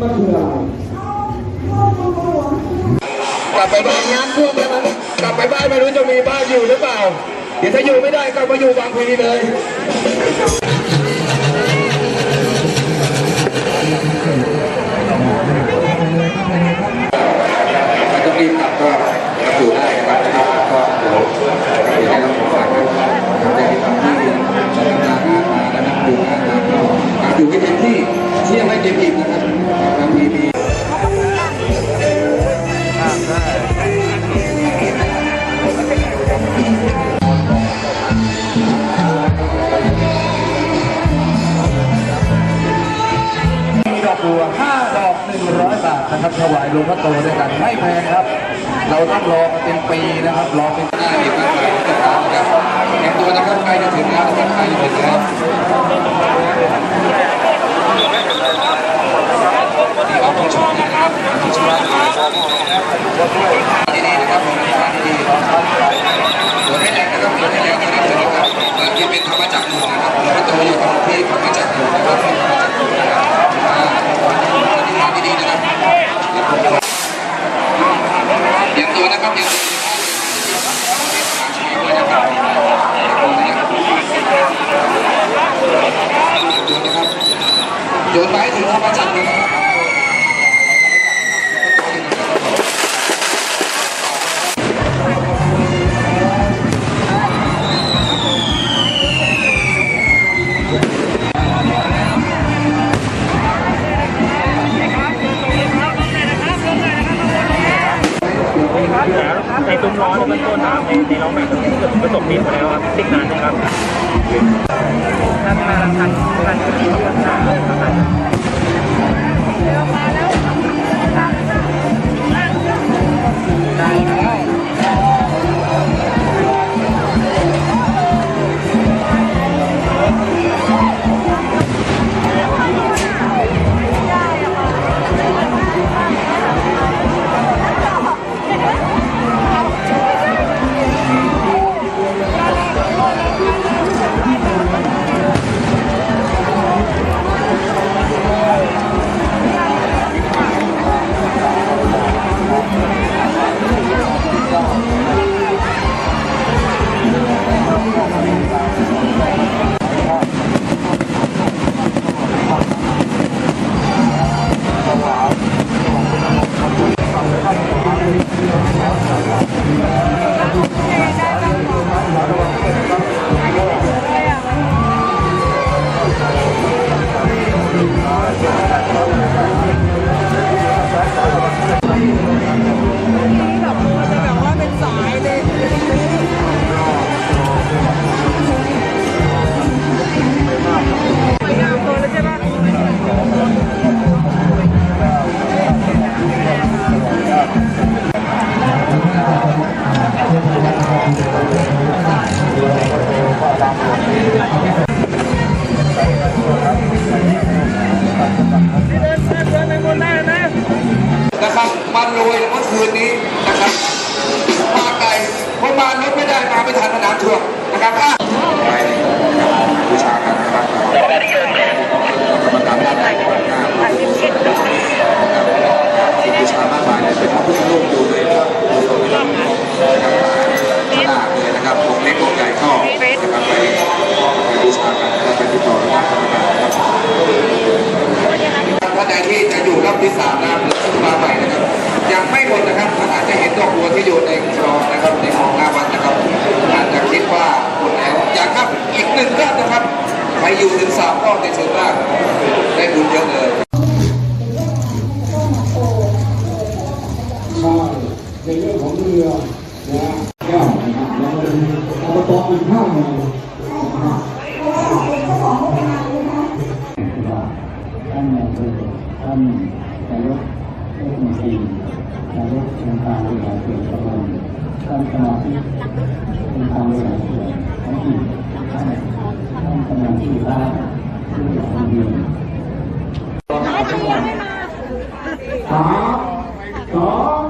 มันคืออะไรกลับไปบ้านน้ำท่วมแล้วนะกลับไปบ้านไม่รู้จะมีบ้านอยู่หรือเปล่า เดี๋ยวถ้าอยู่ไม่ได้ก็มาอยู่บางพลีเลย ครับรอกันเป็นปีนะครับรอเป็นหน้ามีมากมายนะครับเตรียมตัวนะครับใกล้จะถึงแล้วนะครับใกล้จะถึงแล้วนี่ออกทุกช่องเลยนะครับทุกช่องดีๆนะครับ โยนไปให้ถึงธรรมจักรเลยนะครับ ในตุ้มร้อนในเบื้องต้นนะครับในในร้องแบบประสบดินไปแล้วครับติดนานนะครับถ้ามาละพันพันที่รักษาประมาณ dua, angkat A. ท่านนายกท่านนายกเทศมนตรีนายกองค์การบริหารส่วนตำบลท่านสมาชิกองค์การบริหารส่วนท้องถิ่นท่านท่านกำนันผู้ใหญ่บ้านผู้ใหญ่โรงเดียนสามสอง